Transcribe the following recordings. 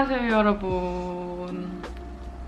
안녕하세요 여러분.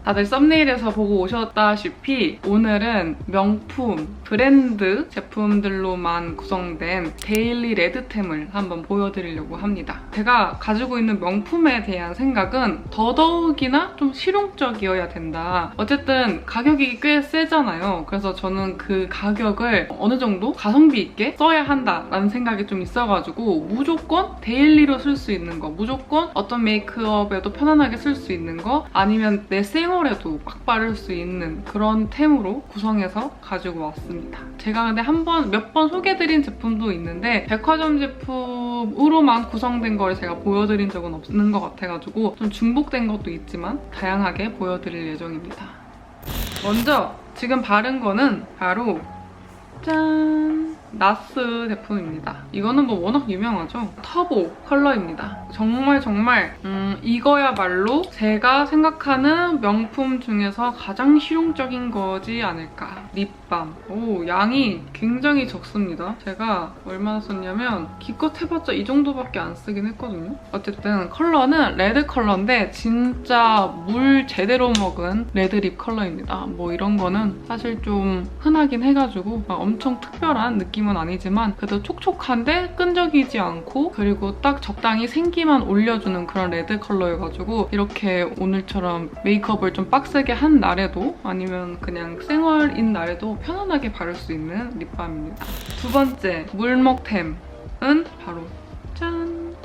다들 썸네일에서 보고 오셨다시피 오늘은 명품 브랜드 제품들로만 구성된 데일리 레드템을 한번 보여드리려고 합니다. 제가 가지고 있는 명품에 대한 생각은 더더욱이나 좀 실용적이어야 된다. 어쨌든 가격이 꽤 세잖아요. 그래서 저는 그 가격을 어느 정도 가성비 있게 써야 한다라는 생각이 좀 있어가지고 무조건 데일리로 쓸 수 있는 거, 무조건 어떤 메이크업에도 편안하게 쓸 수 있는 거, 아니면 내 생얼에도 막 바를 수 있는 그런 템으로 구성해서 가지고 왔습니다. 제가 근데 한 번, 몇 번 소개해드린 제품도 있는데 백화점 제품으로만 구성된 걸 제가 보여드린 적은 없는 것 같아가지고 좀 중복된 것도 있지만 다양하게 보여드릴 예정입니다. 먼저 지금 바른 거는 바로 짠! 나스 제품입니다. 이거는 뭐 워낙 유명하죠? 터보 컬러입니다. 정말 정말 음, 이거야말로 제가 생각하는 명품 중에서 가장 실용적인 거지 않을까. 립밤. 오, 양이 굉장히 적습니다. 제가 얼마나 썼냐면 기껏 해봤자 이 정도밖에 안 쓰긴 했거든요. 어쨌든 컬러는 레드 컬러인데 진짜 물 제대로 먹은 레드 립 컬러입니다. 뭐 이런 거는 사실 좀 흔하긴 해가지고 막 엄청 특별한 느낌 은 아니지만 그래도 촉촉한데 끈적이지 않고 그리고 딱 적당히 생기만 올려주는 그런 레드 컬러여가지고 이렇게 오늘처럼 메이크업을 좀 빡세게 한 날에도 아니면 그냥 생얼인 날에도 편안하게 바를 수 있는 립밤입니다. 두 번째 물먹템은 바로 짠!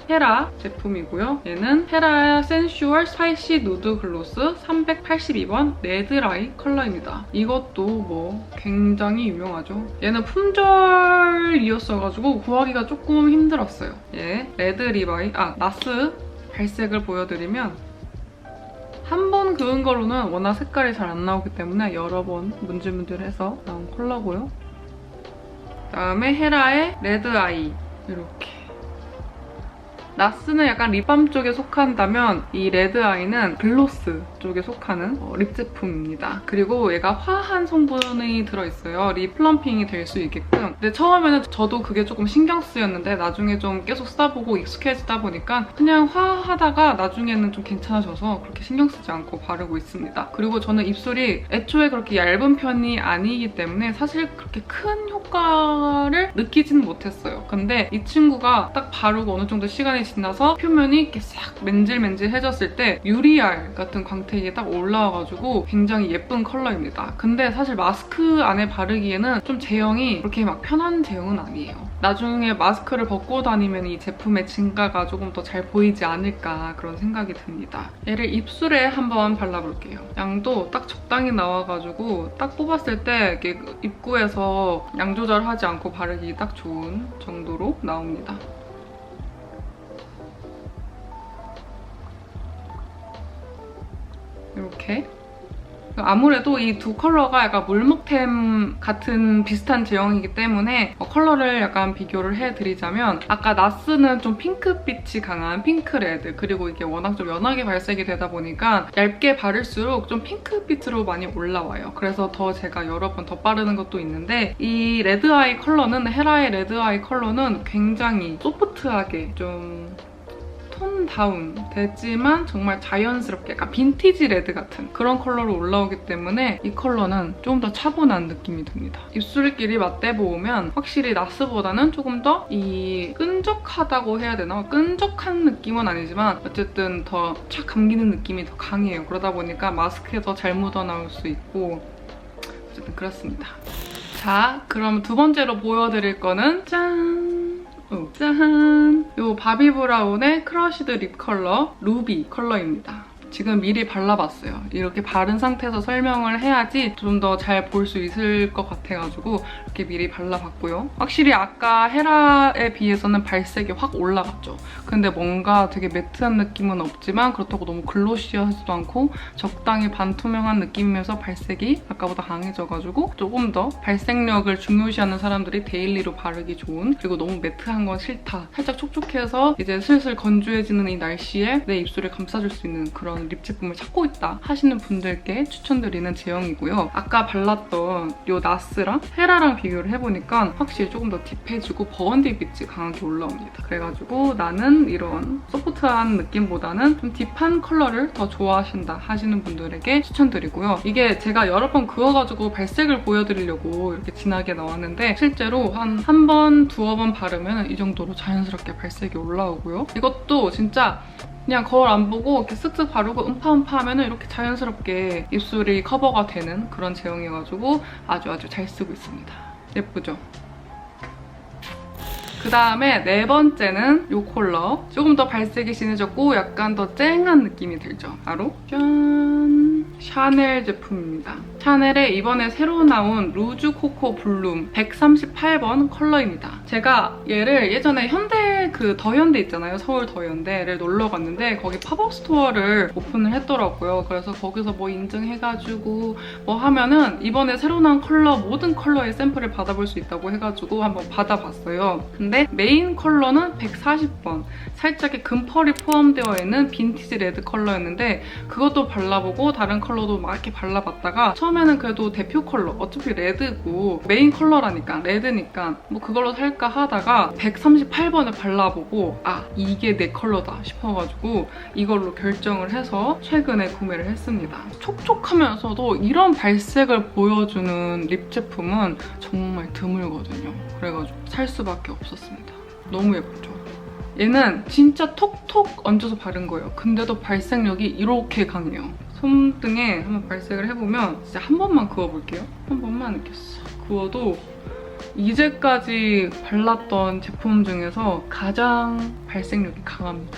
헤라 제품이고요. 얘는 헤라 센슈얼 스파이시 누드 글로스 382번 레드라이 컬러입니다. 이것도 뭐 굉장히 유명하죠. 얘는 품절이었어가지고 구하기가 조금 힘들었어요. 얘 레드 리바이, 아 나스 발색을 보여드리면 한번 그은 걸로는 워낙 색깔이 잘 안 나오기 때문에 여러 번 문질문질해서 나온 컬러고요. 그다음에 헤라의 레드 아이 이렇게 나스는 약간 립밤 쪽에 속한다면 이 레드 아이는 글로스 쪽에 속하는 어, 립 제품입니다. 그리고 얘가 화한 성분이 들어있어요. 립 플럼핑이 될 수 있게끔. 근데 처음에는 저도 그게 조금 신경 쓰였는데 나중에 좀 계속 쓰다 보고 익숙해지다 보니까 그냥 화하다가 나중에는 좀 괜찮아져서 그렇게 신경 쓰지 않고 바르고 있습니다. 그리고 저는 입술이 애초에 그렇게 얇은 편이 아니기 때문에 사실 그렇게 큰 효과를 느끼지는 못했어요. 근데 이 친구가 딱 바르고 어느 정도 시간이 지나서 표면이 이렇게 싹 맨질맨질해졌을 때 유리알 같은 광택 이딱 올라와가지고 굉장히 예쁜 컬러입니다. 근데 사실 마스크 안에 바르기에는 좀 제형이 그렇게 막 편한 제형은 아니에요. 나중에 마스크를 벗고 다니면 이 제품의 진가가 조금 더 잘 보이지 않을까 그런 생각이 듭니다. 얘를 입술에 한번 발라볼게요. 양도 딱 적당히 나와가지고 딱 뽑았을 때 이렇게 입구에서 양 조절하지 않고 바르기 딱 좋은 정도로 나옵니다. 이렇게 아무래도 이 두 컬러가 약간 물먹템 같은 비슷한 제형이기 때문에 어, 컬러를 약간 비교를 해드리자면 아까 나스는 좀 핑크빛이 강한 핑크레드 그리고 이게 워낙 좀 연하게 발색이 되다 보니까 얇게 바를수록 좀 핑크빛으로 많이 올라와요. 그래서 더 제가 여러 번 더 바르는 것도 있는데 이 레드 아이 컬러는 헤라의 레드 아이 컬러는 굉장히 소프트하게 좀 톤 다운 됐지만 정말 자연스럽게 약간 빈티지 레드 같은 그런 컬러로 올라오기 때문에 이 컬러는 조금 더 차분한 느낌이 듭니다. 입술끼리 맞대보면 확실히 나스보다는 조금 더 이 끈적하다고 해야 되나? 끈적한 느낌은 아니지만 어쨌든 더 착 감기는 느낌이 더 강해요. 그러다 보니까 마스크에 더 잘 묻어나올 수 있고 어쨌든 그렇습니다. 자, 그럼 두 번째로 보여드릴 거는 짠! 어, 짠! 이 바비 브라운의 크러쉬드 립 컬러 루비 컬러입니다. 지금 미리 발라봤어요. 이렇게 바른 상태에서 설명을 해야지 좀 더 잘 볼 수 있을 것 같아가지고 이렇게 미리 발라봤고요. 확실히 아까 헤라에 비해서는 발색이 확 올라갔죠. 근데 뭔가 되게 매트한 느낌은 없지만 그렇다고 너무 글로시하지도 않고 적당히 반투명한 느낌이면서 발색이 아까보다 강해져가지고 조금 더 발색력을 중요시하는 사람들이 데일리로 바르기 좋은 그리고 너무 매트한 건 싫다. 살짝 촉촉해서 이제 슬슬 건조해지는 이 날씨에 내 입술을 감싸줄 수 있는 그런 이런 립 제품을 찾고 있다 하시는 분들께 추천드리는 제형이고요. 아까 발랐던 요 나스랑 헤라랑 비교를 해보니까 확실히 조금 더 딥해지고 버건디 빛이 강하게 올라옵니다. 그래가지고 나는 이런 소프트한 느낌보다는 좀 딥한 컬러를 더 좋아하신다 하시는 분들에게 추천드리고요. 이게 제가 여러 번 그어가지고 발색을 보여드리려고 이렇게 진하게 나왔는데 실제로 한 한 번, 두어 번 바르면 이 정도로 자연스럽게 발색이 올라오고요. 이것도 진짜 그냥 거울 안 보고 이렇게 쓱쓱 바르고 음파음파 하면 이렇게 자연스럽게 입술이 커버가 되는 그런 제형이어가지고 아주 아주 잘 쓰고 있습니다. 예쁘죠? 그 다음에 네 번째는 이 컬러. 조금 더 발색이 진해졌고 약간 더 쨍한 느낌이 들죠. 바로 짠! 샤넬 제품입니다. 샤넬의 이번에 새로 나온 루즈 코코 블룸 138번 컬러입니다. 제가 얘를 예전에 현대 그 더현대 있잖아요. 서울 더현대를 놀러 갔는데 거기 팝업 스토어를 오픈을 했더라고요. 그래서 거기서 뭐 인증해가지고 뭐 하면은 이번에 새로 나온 컬러 모든 컬러의 샘플을 받아볼 수 있다고 해가지고 한번 받아봤어요. 근데 메인 컬러는 140번 살짝의 금펄이 포함되어 있는 빈티지 레드 컬러였는데 그것도 발라보고 다른 컬러도 막 이렇게 발라봤다가 처음에 는 그래도 대표 컬러 어차피 레드고 메인 컬러라니까 레드니까 뭐 그걸로 살까 하다가 138번을 발라보고 아 이게 내 컬러다 싶어가지고 이걸로 결정을 해서 최근에 구매를 했습니다. 촉촉하면서도 이런 발색을 보여주는 립 제품은 정말 드물거든요. 그래가지고 살 수밖에 없었습니다. 너무 예쁘죠? 얘는 진짜 톡톡 얹어서 바른 거예요. 근데도 발색력이 이렇게 강해요. 손등에 한번 발색을 해보면 진짜 한 번만 그어볼게요. 한 번만 이렇게 싹 그어도 이제까지 발랐던 제품 중에서 가장 발색력이 강합니다.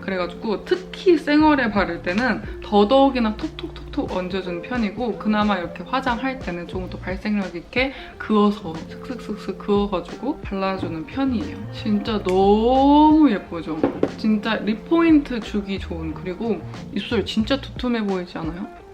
그래가지고 특히 생얼에 바를 때는 더더욱이나 톡톡톡톡 얹어주는 편이고 그나마 이렇게 화장할 때는 조금 더 발색력 있게 그어서 슥슥슥슥 그어가지고 발라주는 편이에요. 진짜 너무 예쁘죠? 진짜 립 포인트 주기 좋은 그리고 입술 진짜 두툼해 보이지 않아요?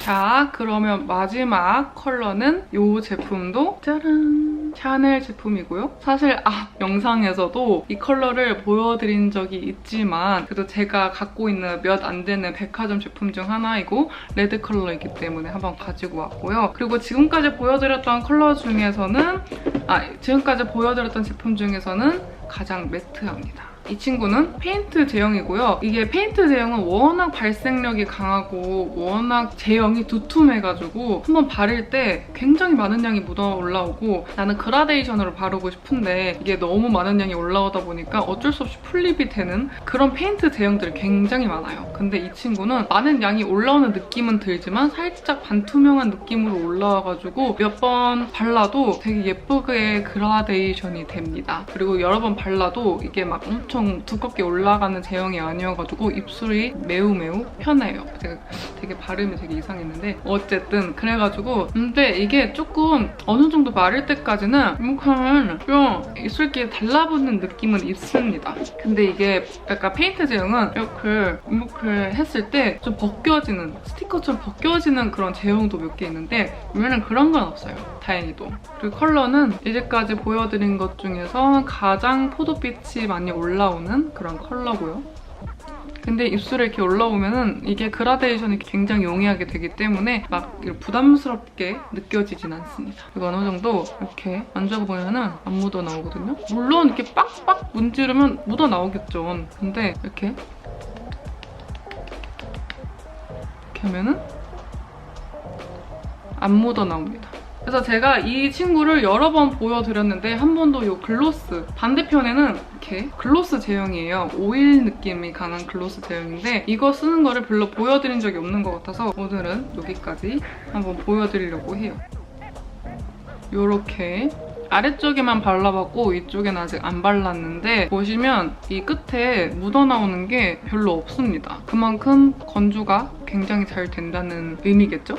자, 그러면 마지막 컬러는 이 제품도 짜란! 샤넬 제품이고요. 사실 앞 영상에서도 이 컬러를 보여드린 적이 있지만 그래도 제가 갖고 있는 몇 안 되는 백화점 제품 중 하나이고 레드 컬러이기 때문에 한번 가지고 왔고요. 그리고 지금까지 보여드렸던 컬러 중에서는 아, 지금까지 보여드렸던 제품 중에서는 가장 매트합니다. 이 친구는 페인트 제형이고요. 이게 페인트 제형은 워낙 발색력이 강하고 워낙 제형이 두툼해가지고 한번 바를 때 굉장히 많은 양이 묻어 올라오고 나는 그라데이션으로 바르고 싶은데 이게 너무 많은 양이 올라오다 보니까 어쩔 수 없이 풀립이 되는 그런 페인트 제형들이 굉장히 많아요. 근데 이 친구는 많은 양이 올라오는 느낌은 들지만 살짝 반투명한 느낌으로 올라와가지고 몇 번 발라도 되게 예쁘게 그라데이션이 됩니다. 그리고 여러 번 발라도 이게 막 엄청 두껍게 올라가는 제형이 아니어가지고 입술이 매우 매우 편해요. 제가 되게 발음이 되게 이상했는데 어쨌든 그래가지고 근데 이게 조금 어느 정도 마를 때까지는 이렇게 좀 입술기에 달라붙는 느낌은 있습니다. 근데 이게 약간 페인트 제형은 이렇게 이렇게 했을 때 좀 벗겨지는 스티커처럼 벗겨지는 그런 제형도 몇 개 있는데 얘는 그런 건 없어요. 다행히도. 그리고 컬러는 이제까지 보여드린 것 중에서 가장 포도빛이 많이 올라 오는 그런 컬러고요. 근데 입술에 이렇게 올라오면은 이게 그라데이션이 굉장히 용이하게 되기 때문에 막 부담스럽게 느껴지진 않습니다. 그리고 어느 정도 이렇게 만져보면은 안 묻어 나오거든요. 물론 이렇게 빡빡 문지르면 묻어 나오겠죠. 근데 이렇게 이렇게 하면은 안 묻어 나옵니다. 그래서 제가 이 친구를 여러 번 보여드렸는데 한 번도 이 글로스 반대편에는 이렇게 글로스 제형이에요. 오일 느낌이 강한 글로스 제형인데 이거 쓰는 거를 별로 보여드린 적이 없는 것 같아서 오늘은 여기까지 한번 보여드리려고 해요. 이렇게 아래쪽에만 발라봤고 위쪽에는 아직 안 발랐는데 보시면 이 끝에 묻어나오는 게 별로 없습니다. 그만큼 건조가 굉장히 잘 된다는 의미겠죠?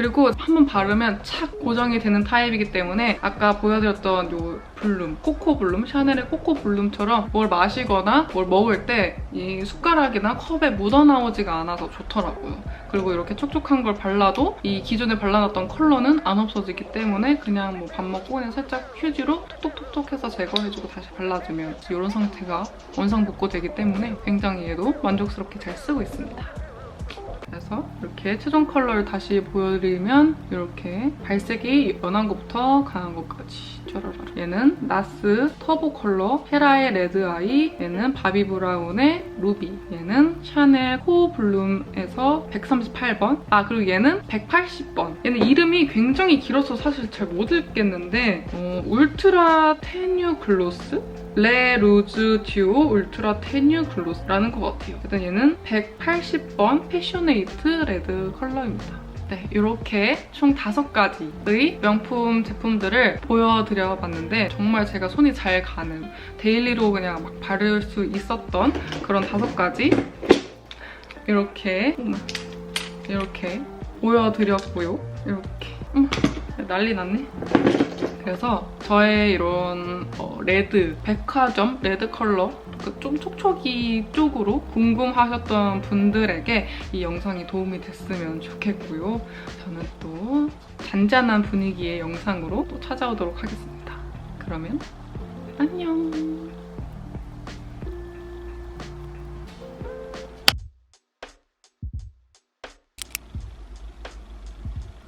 그리고 한번 바르면 착 고정이 되는 타입이기 때문에 아까 보여드렸던 요 블룸, 코코 블룸, 샤넬의 코코 블룸처럼 뭘 마시거나 뭘 먹을 때 이 숟가락이나 컵에 묻어나오지가 않아서 좋더라고요. 그리고 이렇게 촉촉한 걸 발라도 이 기존에 발라놨던 컬러는 안 없어지기 때문에 그냥 뭐 밥 먹고 그냥 살짝 휴지로 톡톡톡톡 해서 제거해주고 다시 발라주면 이런 상태가 원상 복구되기 때문에 굉장히 얘도 만족스럽게 잘 쓰고 있습니다. 그래서 이렇게 최종 컬러를 다시 보여드리면 이렇게 발색이 연한 것부터 강한 것까지 쩌라라 얘는 나스 터보 컬러 헤라의 레드 아이 얘는 바비 브라운의 루비 얘는 샤넬 코 블룸에서 138번 아 그리고 얘는 180번 얘는 이름이 굉장히 길어서 사실 잘 못 읽겠는데 어, 울트라 테뉴 글로스? 레 루즈 듀오 울트라 테뉴 글로스라는 것 같아요. 일단 얘는 180번 패셔네이트 레드 컬러입니다. 네, 이렇게 총 다섯 가지의 명품 제품들을 보여드려 봤는데 정말 제가 손이 잘 가는 데일리로 그냥 막 바를 수 있었던 그런 다섯 가지 이렇게 이렇게 보여드렸고요. 이렇게 난리 났네. 그래서 저의 이런 어, 레드, 백화점 레드 컬러 그좀 촉촉이 쪽으로 궁금하셨던 분들에게 이 영상이 도움이 됐으면 좋겠고요. 저는 또 잔잔한 분위기의 영상으로 또 찾아오도록 하겠습니다. 그러면 안녕.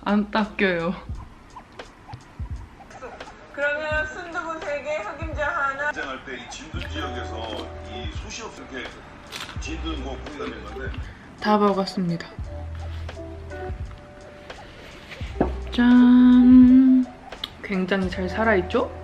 안 닦여요. 긴장할 때이 진도 지역에서 이 숱이 없이 이렇게 진도 뭐된 건데 다 먹었습니다. 짠! 굉장히 잘 살아있죠?